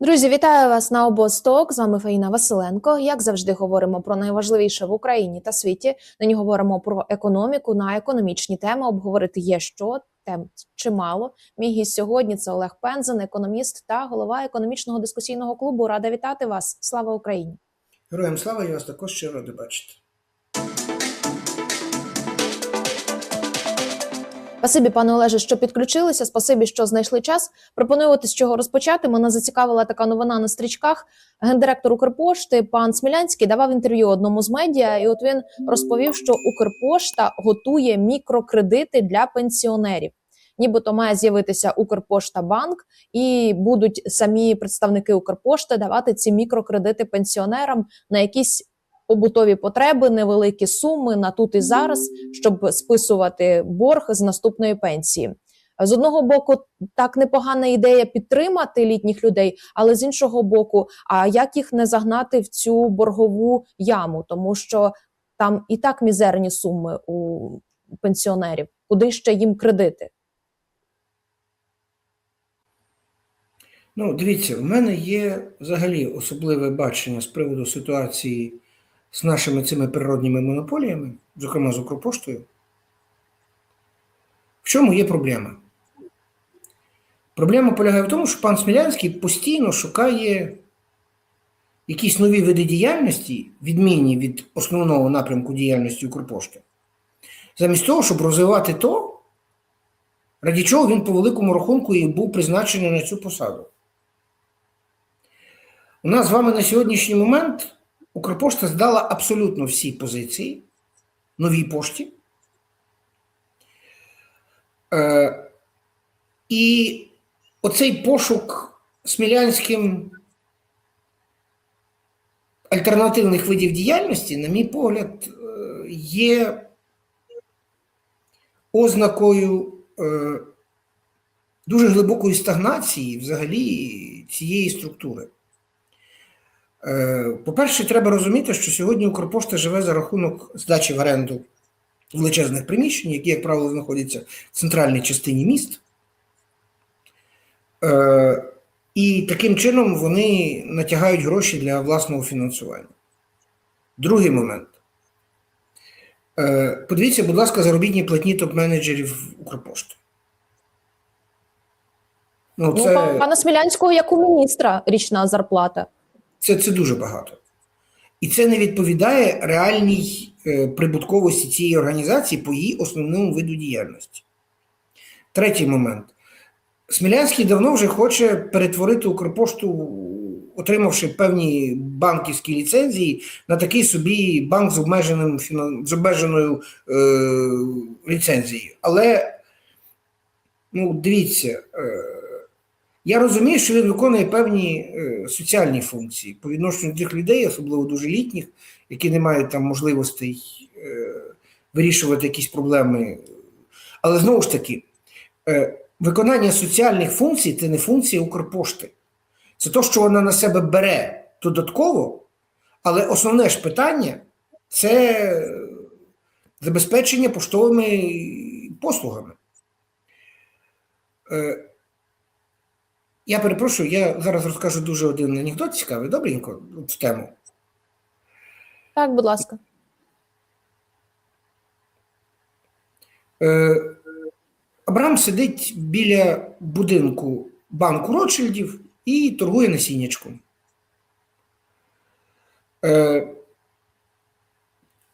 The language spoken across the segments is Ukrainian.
Друзі, вітаю вас на обосток. З вами Фаїна Василенко. Як завжди, говоримо про найважливіше в Україні та світі. Нині говоримо про економіку на економічні теми. Обговорити є що тем чимало. Мій гість сьогодні це Олег Пензен, економіст та голова економічного дискусійного клубу. Рада вітати вас. Слава Україні! Героям слава, я вас також ще радий бачити. Спасибі, пане Олеже, що підключилися. Спасибі, що знайшли час. Пропоную от з чого розпочати. Мене зацікавила така новина на стрічках. Гендиректор Укрпошти пан Смілянський давав інтерв'ю одному з медіа, і от він розповів, що Укрпошта готує мікрокредити для пенсіонерів. Нібито має з'явитися Укрпошта банк, і будуть самі представники Укрпошти давати ці мікрокредити пенсіонерам на якісь побутові потреби, невеликі суми на тут і зараз, щоб списувати борг з наступної пенсії. З одного боку, так непогана ідея підтримати літніх людей, але з іншого боку, а як їх не загнати в цю боргову яму, тому що там і так мізерні суми у пенсіонерів, куди ще їм кредити? Ну, дивіться, в мене є взагалі особливе бачення з приводу ситуації з нашими цими природніми монополіями, зокрема з Укрпоштою. В чому є проблема? Проблема полягає в тому, що пан Смілянський постійно шукає якісь нові види діяльності, відмінні від основного напрямку діяльності Укрпошти, замість того, щоб розвивати то, раді чого він по великому рахунку і був призначений на цю посаду. У нас з вами на сьогоднішній момент Укрпошта здала абсолютно всі позиції новій пошті. Е, і оцей пошук смілянським альтернативних видів діяльності, на мій погляд, е, є ознакою е, дуже глибокої стагнації взагалі цієї структури. Е, По-перше, треба розуміти, що сьогодні Укрпошта живе за рахунок здачі в оренду величезних приміщень, які, як правило, знаходяться в центральній частині міст. Е, І таким чином вони натягають гроші для власного фінансування. Другий момент. Е, Подивіться, будь ласка, заробітні платні топ-менеджерів Укрпошти. Ну, Ну, пана Смілянського, як у міністра, річна зарплата. Це, це дуже багато. І це не відповідає реальній е, прибутковості цієї організації по її основному виду діяльності. Третій момент. Смілянський давно вже хоче перетворити Укрпошту, отримавши певні банківські ліцензії, на такий собі банк з, обмеженим, з обмеженою е, ліцензією. Але, ну, дивіться, е, я розумію, що він виконує певні е, соціальні функції по відношенню до тих людей, особливо дуже літніх, які не мають там можливостей е, вирішувати якісь проблеми. Але знову ж таки, е, виконання соціальних функцій це не функція Укрпошти. Це те, що вона на себе бере додатково, але основне ж питання це забезпечення поштовими послугами. Я перепрошую, я зараз розкажу дуже один анекдот цікавий, добренько, в тему. Так, будь ласка. Е, Абрам сидить біля будинку банку Ротшильдів і торгує насіннячком. Е,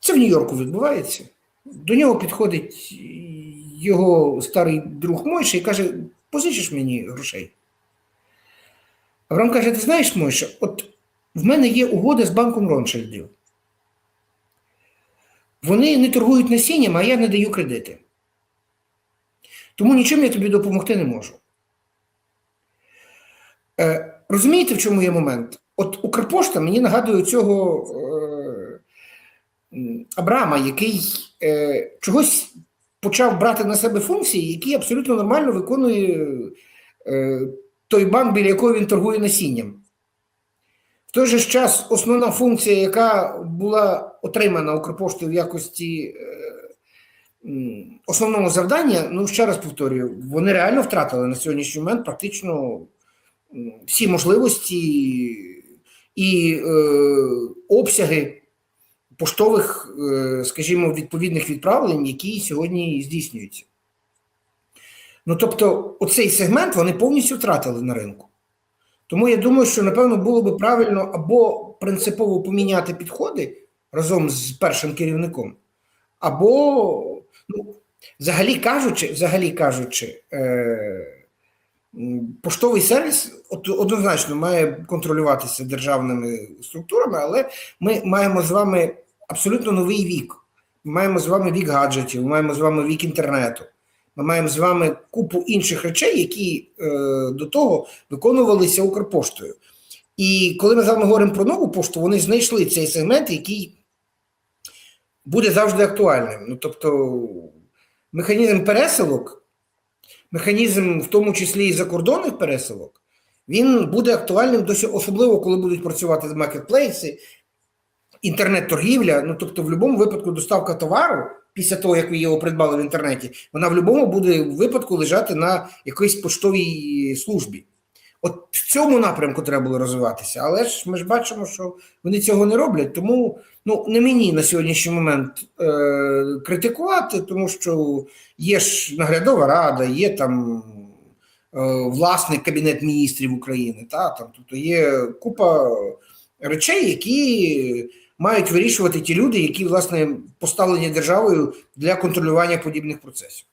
Це в Нью-Йорку відбувається. До нього підходить його старий друг Мойша і каже: позичиш мені грошей. Авраам каже: ти знаєш, Мойша, от в мене є угода з банком Роншильдів. Вони не торгують насінням, а я не даю кредити. Тому нічим я тобі допомогти не можу. Е, розумієте, в чому є момент? От Укрпошта мені нагадує цього е, Абрама, який е, чогось почав брати на себе функції, які абсолютно нормально виконує е, той банк, біля якого він торгує насінням. В той же час основна функція, яка була отримана Укрпоштою в якості е, основного завдання, ну ще раз повторюю, вони реально втратили на сьогоднішній момент практично всі можливості і е, обсяги поштових, е, скажімо, відповідних відправлень, які сьогодні здійснюються. Ну, тобто, оцей сегмент вони повністю втратили на ринку. Тому я думаю, що напевно було би правильно або принципово поміняти підходи разом з першим керівником, або, ну, взагалі кажучи, взагалі кажучи, е, поштовий сервіс однозначно має контролюватися державними структурами, але ми маємо з вами абсолютно новий вік. Ми маємо з вами вік гаджетів, ми маємо з вами вік інтернету. Ми маємо з вами купу інших речей, які е, до того виконувалися Укрпоштою. І коли ми з вами говоримо про нову пошту, вони знайшли цей сегмент, який буде завжди актуальним. Ну, тобто, механізм пересилок, механізм, в тому числі і закордонних пересилок, він буде актуальним досі, особливо коли будуть працювати маркетплейси, інтернет-торгівля. Ну, тобто, в будь-якому випадку доставка товару після того, як ви його придбали в інтернеті, вона в будь-якому буде випадку лежати на якоїсь поштовій службі. От в цьому напрямку треба було розвиватися. Але ж ми ж бачимо, що вони цього не роблять. Тому ну не мені на сьогоднішній момент е, критикувати, тому що є ж наглядова рада, є там е, власний кабінет міністрів України. Та там тобто є купа речей, які мають вирішувати ті люди, які власне поставлені державою для контролювання подібних процесів.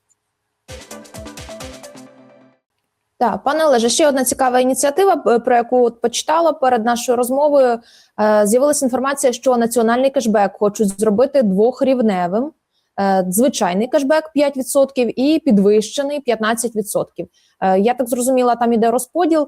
Так, пане Олеже, ще одна цікава ініціатива, е, про яку почитала перед нашою розмовою. Е, З'явилася інформація, що національний кешбек хочуть зробити двохрівневим. Е, Звичайний кешбек 5% і підвищений 15%. Е, Я так зрозуміла, там іде розподіл.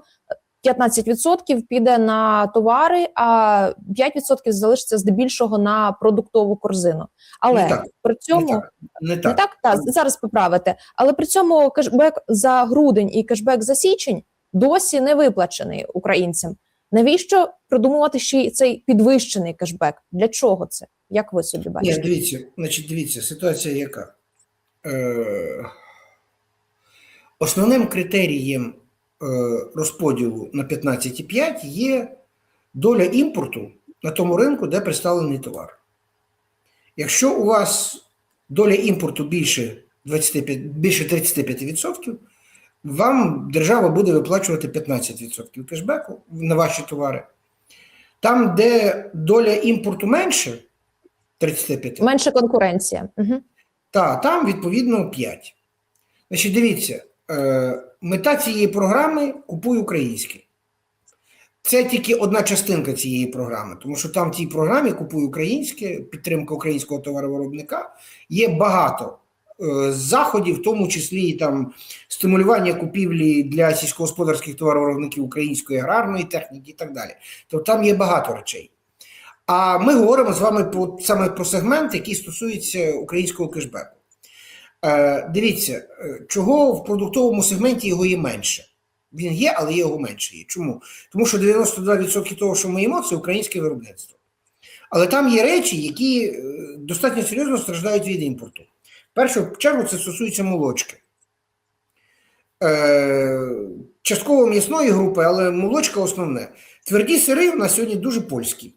15% піде на товари, а 5% залишиться здебільшого на продуктову корзину. Але Не так, при цьому Не так. Не не так. так, так, зараз поправите. Але при цьому кешбек за грудень і кешбек за січень досі не виплачений українцям. Навіщо придумувати ще й цей підвищений кешбек? Для чого це? Як ви собі Ні, бачите? дивіться, значить, дивіться, ситуація яка. Е, основним критерієм розподілу на 15,5 є доля імпорту на тому ринку, де представлений товар. Якщо у вас доля імпорту більше 25, більше 35%, вам держава буде виплачувати 15% кешбеку на ваші товари. Там, де доля імпорту менше 35%, Менше конкуренція. Угу. та, там відповідно 5. Значить, дивіться, е, мета цієї програми купуй українське. Це тільки одна частинка цієї програми, тому що там в цій програмі купуй українське, підтримка українського товаровиробника. Є багато е, заходів, в тому числі і там стимулювання купівлі для сільськогосподарських товаровиробників української аграрної техніки і так далі. Тобто там є багато речей. А ми говоримо з вами про саме про сегмент, який стосується українського кешбеку. Е, дивіться, е, чого в продуктовому сегменті його є менше. Він є, але його менше є. Чому? Тому що 92% того, що ми їмо, це українське виробництво. Але там є речі, які е, достатньо серйозно страждають від імпорту. В першу чергу це стосується молочки. Е, частково м'ясної групи, але молочка основне. Тверді сири в нас сьогодні дуже польські.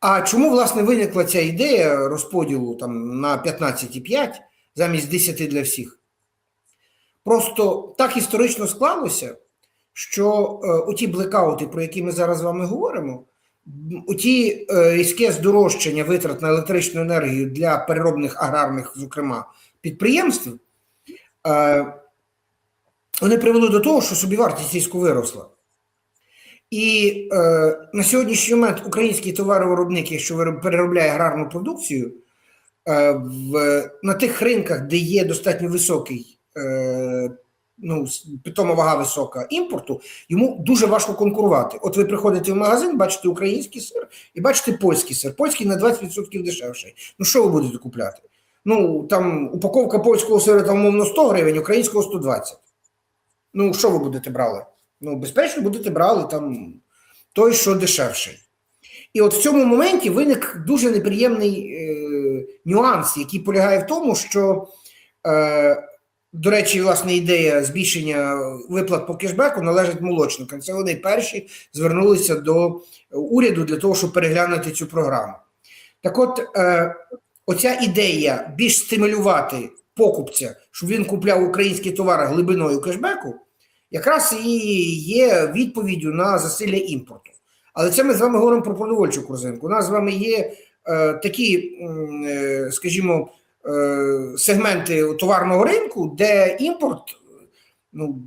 А чому, власне, виникла ця ідея розподілу там, на 15,5 замість 10 для всіх? Просто так історично склалося, що е, оті блекаути, про які ми зараз з вами говоримо, оті е, різке здорожчання витрат на електричну енергію для переробних аграрних, зокрема, підприємств, е, вони привели до того, що собівартість різко виросла. І е, на сьогоднішній момент український товаровиробник, якщо переробляє аграрну продукцію, в, на тих ринках, де є достатньо високий, е, ну, питома вага висока імпорту, йому дуже важко конкурувати. От ви приходите в магазин, бачите український сир і бачите польський сир. Польський на 20% дешевший. Ну що ви будете купляти? Ну, там упаковка польського сиру там, умовно 100 гривень, українського 120. Ну, що ви будете брали? Ну, безпечно, будете брали там той, що дешевший. І от в цьому моменті виник дуже неприємний е, нюанс, який полягає в тому, що е, До речі, власне, ідея збільшення виплат по кешбеку належить молочникам. Це вони перші звернулися до уряду для того, щоб переглянути цю програму. Так от, е, оця ідея більш стимулювати покупця, щоб він купляв українські товари глибиною кешбеку, якраз і є відповіддю на засилля імпорту. Але це ми з вами говоримо про продовольчу корзинку. У нас з вами є такі, е, скажімо, е, сегменти товарного ринку, де імпорт ну,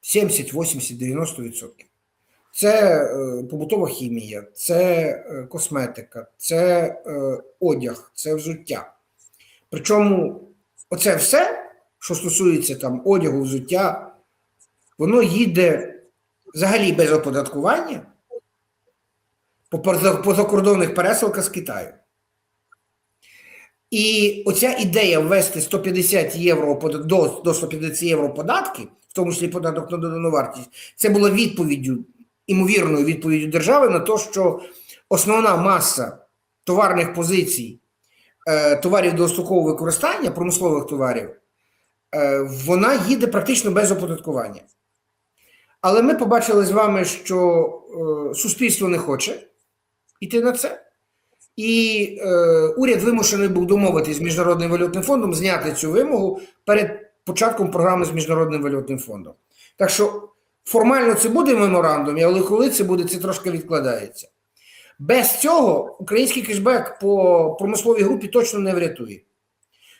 70, 80, 90%. Це е, побутова хімія, це е, косметика, це е, одяг, це взуття. Причому оце все, що стосується там одягу, взуття, воно їде взагалі без оподаткування по закордонних пересилках з Китаю. І оця ідея ввести 150 євро до, до 150 євро податки, в тому числі податок на додану вартість, це була відповіддю, імовірною відповіддю держави на те, що основна маса товарних позицій, е, товарів довгострокового використання, промислових товарів, е, вона їде практично без оподаткування. Але ми побачили з вами, що е, суспільство не хоче йти на це. І е, уряд вимушений був домовитися з Міжнародним валютним фондом зняти цю вимогу перед початком програми з Міжнародним валютним фондом. Так що формально це буде в меморандумі, але коли це буде, це трошки відкладається. Без цього український кешбек по промисловій групі точно не врятує.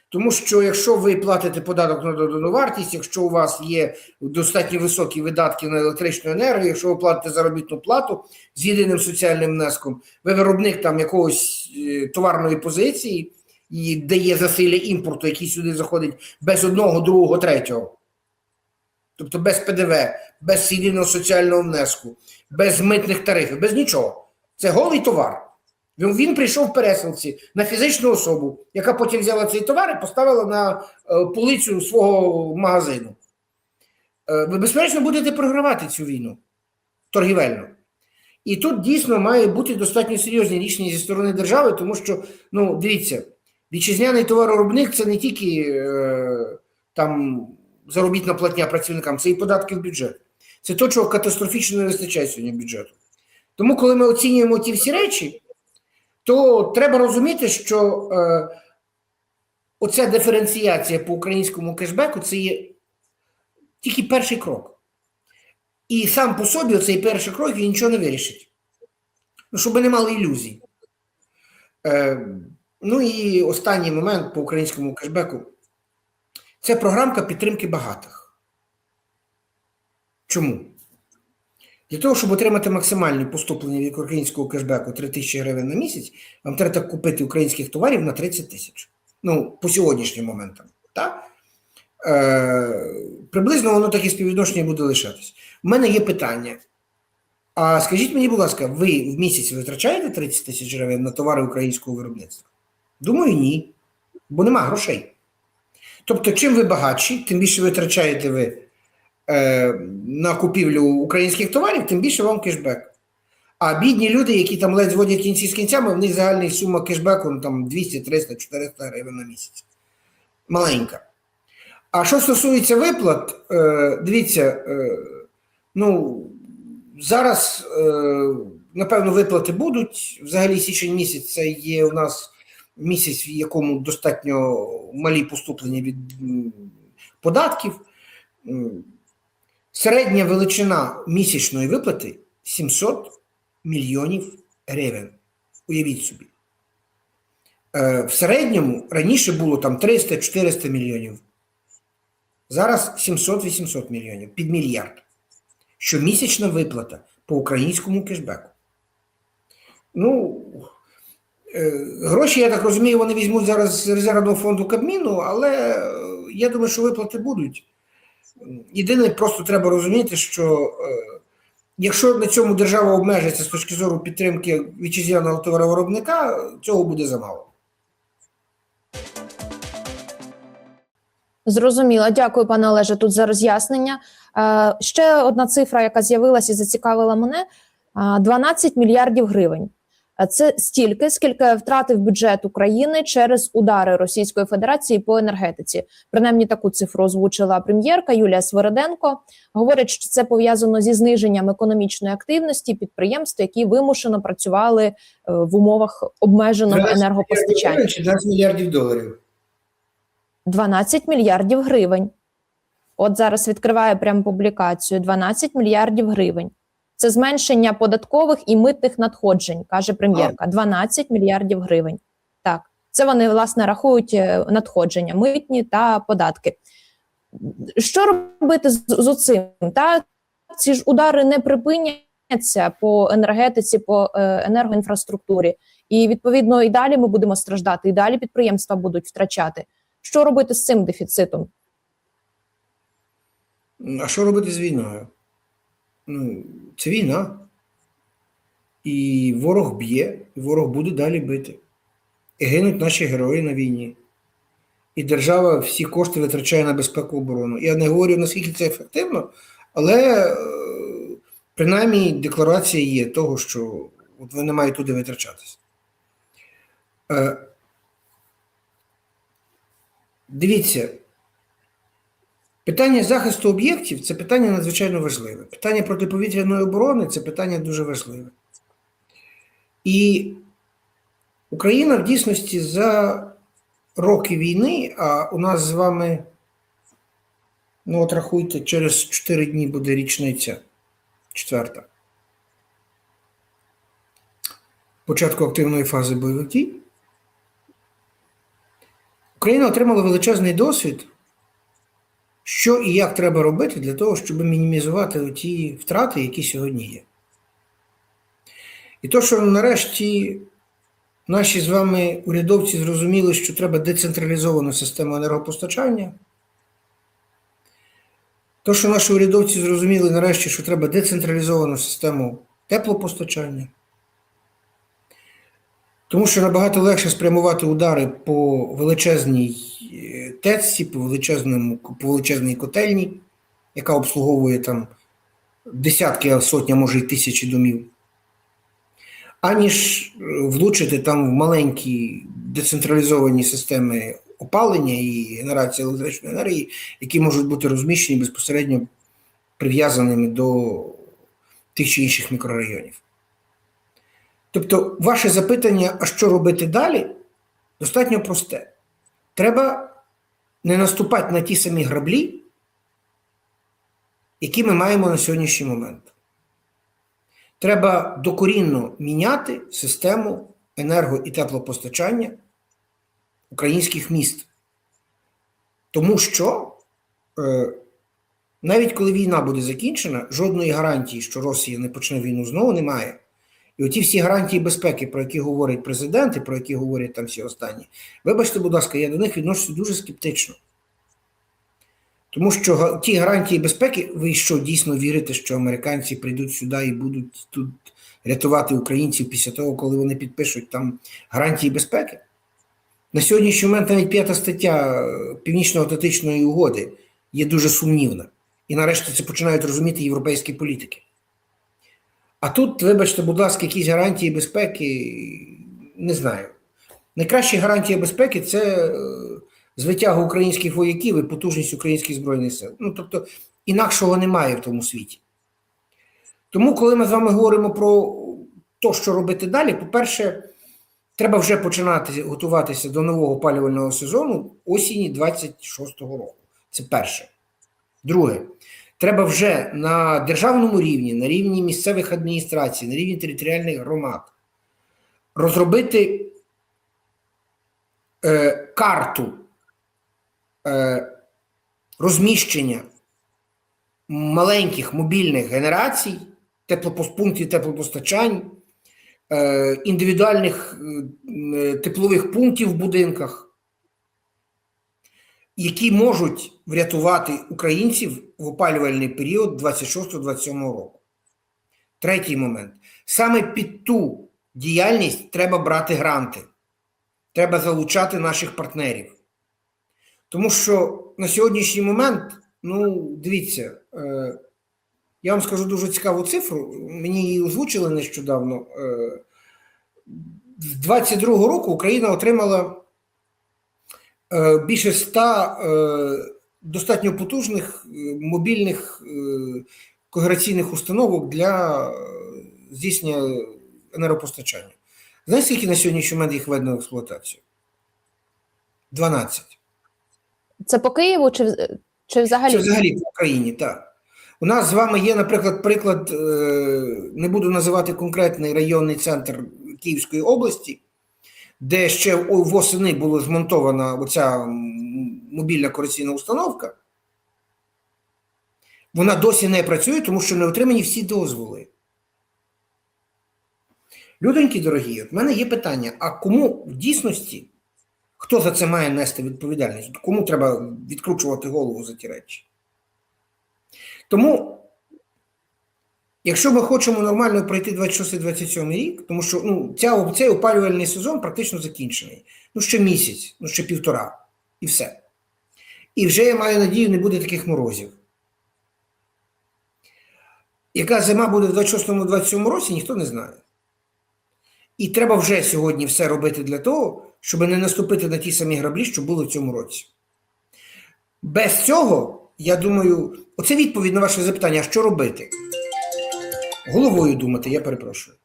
Тому що якщо ви платите податок на додану вартість, якщо у вас є достатньо високі видатки на електричну енергію, якщо ви платите заробітну плату з єдиним соціальним внеском, ви виробник там якогось е, товарної позиції, і де є засилля імпорту, який сюди заходить без одного, другого, третього. Тобто без ПДВ, без єдиного соціального внеску, без митних тарифів, без нічого. Це голий товар. Він, прийшов в переселці на фізичну особу, яка потім взяла цей товар і поставила на е, полицю свого магазину. Е, ви, безперечно, будете програвати цю війну торгівельно. І тут дійсно має бути достатньо серйозні рішення зі сторони держави, тому що, ну, дивіться, вітчизняний товароробник це не тільки е, там заробітна платня працівникам, це і податки в бюджет. Це то, чого катастрофічно не вистачає сьогодні бюджету. Тому, коли ми оцінюємо ті всі речі, то треба розуміти, що е, оця диференціація по українському кешбеку це є тільки перший крок. І сам по собі цей перший крок він нічого не вирішить. Ну, щоб ви не мали ілюзій. Е, ну і останній момент по українському кешбеку це програмка підтримки багатих. Чому? Для того, щоб отримати максимальні поступлення від українського кешбеку 3 тисячі гривень на місяць, вам треба купити українських товарів на 30 тисяч. Ну, по сьогоднішнім моментам. Так? Е, приблизно воно таке співвідношення буде лишатись. У мене є питання. А скажіть мені, будь ласка, ви в місяць витрачаєте 30 тисяч гривень на товари українського виробництва? Думаю, ні. Бо нема грошей. Тобто, чим ви багатші, тим більше витрачаєте ви е, на купівлю українських товарів, тим більше вам кешбек. А бідні люди, які там ледь зводять кінці з кінцями, в них загальна сума кешбеку ну, там 200, 300, 400 гривень на місяць. Маленька. А що стосується виплат, е, дивіться, е, ну, зараз, напевно, виплати будуть. Взагалі, січень місяць це є у нас місяць, в якому достатньо малі поступлення від податків. Середня величина місячної виплати 700 мільйонів гривень. Уявіть собі. Е, В середньому раніше було там 300-400 мільйонів. Зараз 700-800 мільйонів під мільярд. Щомісячна виплата по українському кешбеку. Ну, е, гроші, я так розумію, вони візьмуть зараз з резервного фонду Кабміну, але е, я думаю, що виплати будуть. Єдине, просто треба розуміти, що е, якщо на цьому держава обмежиться з точки зору підтримки вітчизняного товаровиробника, цього буде замало. Зрозуміло, дякую, пане Олеже, тут за роз'яснення. Е, ще одна цифра, яка з'явилася і зацікавила мене: е, 12 мільярдів гривень. Це стільки, скільки втратив бюджет України через удари Російської Федерації по енергетиці. Принаймні таку цифру озвучила прем'єрка Юлія Свериденко. Говорить, що це пов'язано зі зниженням економічної активності підприємств, які вимушено працювали е, в умовах обмеженого енергопостачання. Чи 20 мільярдів доларів? 12 мільярдів гривень. От зараз відкриваю прямо публікацію: 12 мільярдів гривень. Це зменшення податкових і митних надходжень, каже прем'єрка. 12 мільярдів гривень. Так, це вони власне рахують е, надходження, митні та податки. Що робити з, з цим? Та ці ж удари не припиняться по енергетиці, по е, енергоінфраструктурі, і відповідно і далі ми будемо страждати, і далі підприємства будуть втрачати. Що робити з цим дефіцитом? А що робити з війною? Ну, це війна. І ворог б'є, і ворог буде далі бити. І гинуть наші герої на війні. І держава всі кошти витрачає на безпеку оборону. Я не говорю, наскільки це ефективно, але е, принаймні декларація є того, що от вони мають туди витрачатися. Е, Дивіться, питання захисту об'єктів це питання надзвичайно важливе. Питання протиповітряної оборони це питання дуже важливе. І Україна в дійсності за роки війни, а у нас з вами, ну от рахуйте, через 4 дні буде річниця четверта. Початку активної фази бойових дій. Україна отримала величезний досвід, що і як треба робити для того, щоб мінімізувати ті втрати, які сьогодні є. І то, що нарешті наші з вами урядовці зрозуміли, що треба децентралізовану систему енергопостачання. То, що наші урядовці зрозуміли нарешті, що треба децентралізовану систему теплопостачання. Тому що набагато легше спрямувати удари по величезній е, ТЕЦі, по, величезному, по величезній котельні, яка обслуговує там десятки, а сотня, може й тисячі домів, аніж е, влучити там в маленькі децентралізовані системи опалення і генерації електричної енергії, які можуть бути розміщені безпосередньо прив'язаними до тих чи інших мікрорайонів. Тобто, ваше запитання, а що робити далі, достатньо просте. Треба не наступати на ті самі граблі, які ми маємо на сьогоднішній момент. Треба докорінно міняти систему енерго- і теплопостачання українських міст. Тому що е, навіть коли війна буде закінчена, жодної гарантії, що Росія не почне війну знову, немає. І оті всі гарантії безпеки, про які говорить президент і про які говорять там всі останні, вибачте, будь ласка, я до них відношуся дуже скептично. Тому що ті гарантії безпеки, ви що дійсно вірите, що американці прийдуть сюди і будуть тут рятувати українців після того, коли вони підпишуть там гарантії безпеки? На сьогоднішній момент навіть п'ята стаття е, Північно-Атлантичної угоди є дуже сумнівна. І нарешті це починають розуміти європейські політики. А тут, вибачте, будь ласка, якісь гарантії безпеки, не знаю. Найкращі гарантії безпеки це е, звитяга українських вояків і потужність українських збройних сил. Ну, тобто, інакшого немає в тому світі. Тому, коли ми з вами говоримо про те, що робити далі, по-перше, треба вже починати готуватися до нового опалювального сезону осені 26-го року. Це перше. Друге, треба вже на державному рівні, на рівні місцевих адміністрацій, на рівні територіальних громад розробити е, карту е, розміщення маленьких мобільних генерацій, теплопос- пунктів теплопостачань, е, індивідуальних е, теплових пунктів в будинках які можуть врятувати українців в опалювальний період 26-27 року. Третій момент. Саме під ту діяльність треба брати гранти, треба залучати наших партнерів. Тому що на сьогоднішній момент, ну, дивіться, е, я вам скажу дуже цікаву цифру. Мені її озвучили нещодавно. Е, з 22-го року Україна отримала більше 100 е, достатньо потужних е, мобільних е, когераційних установок для е, здійснення енергопостачання. Знаєте, скільки на сьогоднішній момент їх введено в експлуатацію? 12. Це по Києву чи, чи взагалі? Це взагалі в Україні, так. У нас з вами є, наприклад, приклад, е, не буду називати конкретний районний центр Київської області, де ще восени була змонтована оця мобільна корекційна установка. Вона досі не працює, тому що не отримані всі дозволи. Людоньки дорогі, в мене є питання: а кому в дійсності, хто за це має нести відповідальність? Кому треба відкручувати голову за ті речі? Тому, якщо ми хочемо нормально пройти 26-27 рік, тому що ну, ця, цей опалювальний сезон практично закінчений. Ну, ще місяць, ну ще півтора, і все. І вже я маю надію, не буде таких морозів. Яка зима буде в 26-27 році, ніхто не знає. І треба вже сьогодні все робити для того, щоб не наступити на ті самі граблі, що були в цьому році. Без цього, я думаю, оце відповідь на ваше запитання, що робити? Головою думати, я перепрошую.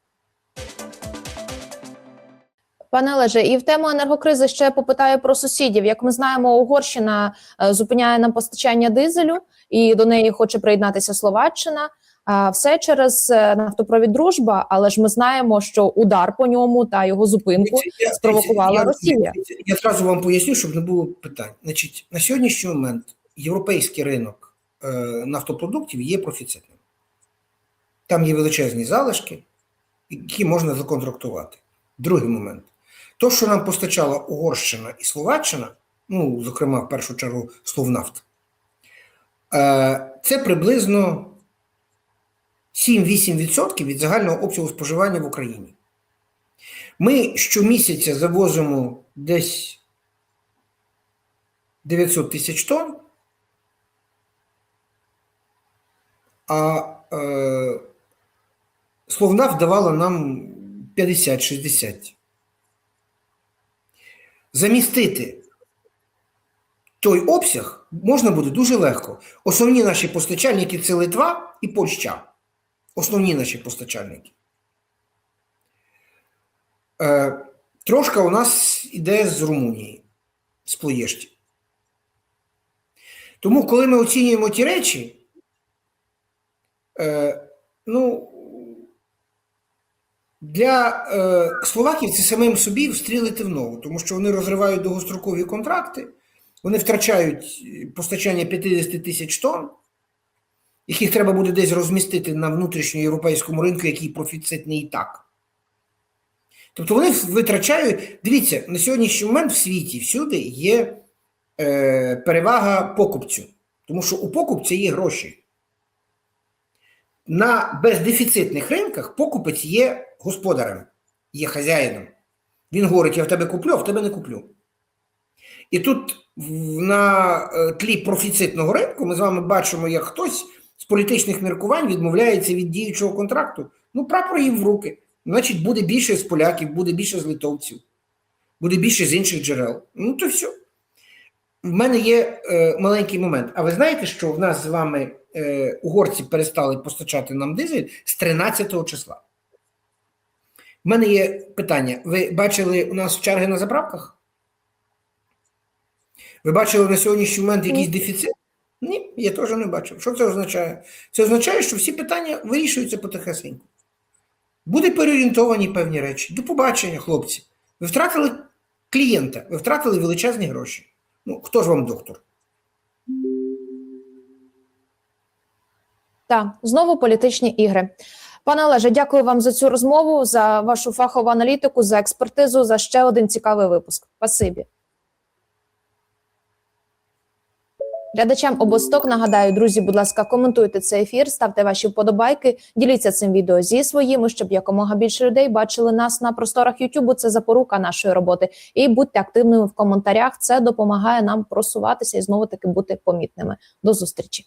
Пане Олеже, і в тему енергокризи ще попитаю про сусідів. Як ми знаємо, Угорщина е, зупиняє нам постачання дизелю, і до неї хоче приєднатися Словаччина. А все через е, нафтопровід дружба, але ж ми знаємо, що удар по ньому та його зупинку спровокувала я- Росія. Я зразу вам поясню, щоб не було питань. Значить, на сьогоднішній момент європейський ринок е, нафтопродуктів є профіцитним. Там є величезні залишки, які можна законтрактувати. Другий момент. То, що нам постачала Угорщина і Словаччина, ну, зокрема, в першу чергу, Словнафт, е, це приблизно 7-8% від загального обсягу споживання в Україні. Ми щомісяця завозимо десь 900 тисяч тонн, а е, Словна вдавала нам 50-60. Замістити той обсяг можна буде дуже легко. Основні наші постачальники це Литва і Польща. Основні наші постачальники. Е, трошка у нас іде з Румунії, з Плоєшті. Тому, коли ми оцінюємо ті речі, е, ну, для е, словаків це самим собі встрілити в ногу, тому що вони розривають довгострокові контракти, вони втрачають е, постачання 50 тисяч тонн, яких треба буде десь розмістити на внутрішньоєвропейському ринку, який профіцитний і так. Тобто вони витрачають. Дивіться, на сьогоднішній момент в світі всюди є е, перевага покупцю, тому що у покупця є гроші. На бездефіцитних ринках покупець є господарем, є хазяїном. Він говорить: я в тебе куплю, а в тебе не куплю. І тут на е, тлі профіцитного ринку ми з вами бачимо, як хтось з політичних міркувань відмовляється від діючого контракту. Ну, прапор їм в руки. Значить, буде більше з поляків, буде більше з литовців, буде більше з інших джерел. Ну, то все. В мене є е, маленький момент. А ви знаєте, що в нас з вами е, угорці перестали постачати нам дизель з 13 числа? В мене є питання. Ви бачили у нас черги на заправках? Ви бачили на сьогоднішній момент якийсь дефіцит? Ні, я теж не бачив. Що це означає? Це означає, що всі питання вирішуються потихесеньку. Буде переорієнтовані певні речі. До побачення, хлопці. Ви втратили клієнта, ви втратили величезні гроші. Ну, хто ж вам доктор? Так, знову політичні ігри. Пане Олеже, дякую вам за цю розмову, за вашу фахову аналітику, за експертизу, за ще один цікавий випуск. Спасибі. Глядачам обосток нагадаю, друзі, будь ласка, коментуйте цей ефір, ставте ваші вподобайки, діліться цим відео зі своїми, щоб якомога більше людей бачили нас на просторах Ютубу. Це запорука нашої роботи. І будьте активними в коментарях. Це допомагає нам просуватися і знову таки бути помітними. До зустрічі.